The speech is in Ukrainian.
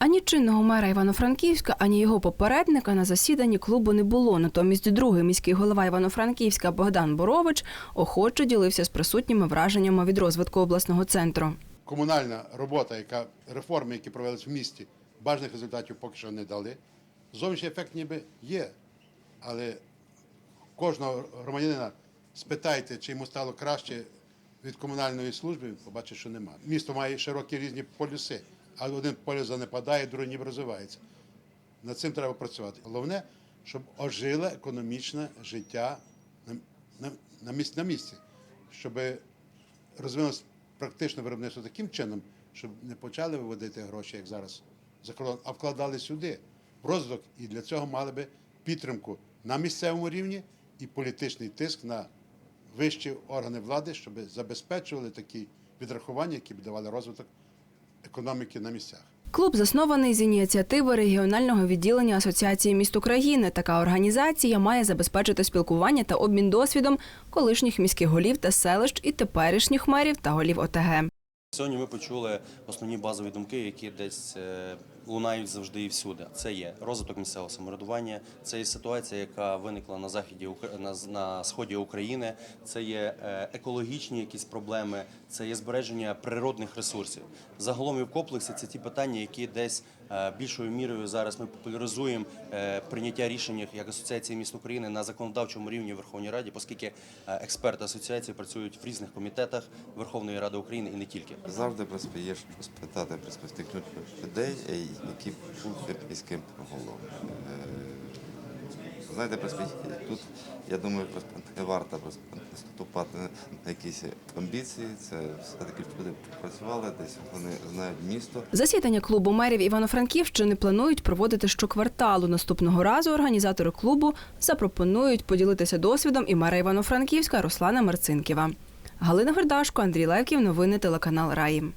Ані чинного мера Івано-Франківська, ані його попередника на засіданні клубу не було. Натомість другий міський голова Івано-Франківська Богдан Борович охоче ділився з присутніми враженнями від розвитку обласного центру. комунальна робота, яка реформи, які провелись в місті, бажаних результатів поки що не дали. Зовнішній ефект ніби є, але кожного громадянина спитайте, чи йому стало краще від комунальної служби, побачить, що нема. Місто має широкі різні полюси, а один полюс занепадає, другий ніби розвивається. Над цим треба працювати. Головне, щоб ожило економічне життя на, місці, на місці, щоб розвинулося практично виробництво таким чином, щоб не почали виводити гроші, як зараз за кордон, а вкладали сюди в розвиток. І для цього мали би підтримку на місцевому рівні і політичний тиск на вищі органи влади, щоб забезпечували такі відрахування, які б давали розвиток економіки на місцях. Клуб заснований з ініціативи регіонального відділення Асоціації міст України. Така організація має забезпечити спілкування та обмін досвідом колишніх міських голів та селищ і теперішніх мерів та голів ОТГ. Сьогодні ми почули основні базові думки, які десь е, лунають завжди і всюди. Це є розвиток місцевого самоврядування, це є ситуація, яка виникла на заході Ук- на, на сході України. Це є е, екологічні якісь проблеми, це є збереження природних ресурсів. Загалом і в комплексі це ті питання, які десь е, більшою мірою зараз ми популяризуємо прийняття рішень як асоціації міст України на законодавчому рівні Верховній Раді, оскільки експерти асоціації працюють в різних комітетах Верховної Ради України і не тільки. Завжди є спитати перспективних людей, е, які будуть міським головом. Е, Знаєте, просто тут, я думаю, не варто наступати на якісь амбіції. Це все-таки люди працювали десь, вони знають місто. Засідання клубу мерів Івано-Франківщини планують проводити щокварталу. Наступного разу організатори клубу запропонують поділитися досвідом і мера Івано-Франківська Руслана Марцинківа. Галина Гордашко, Андрій Левків. Новини телеканал Раїм.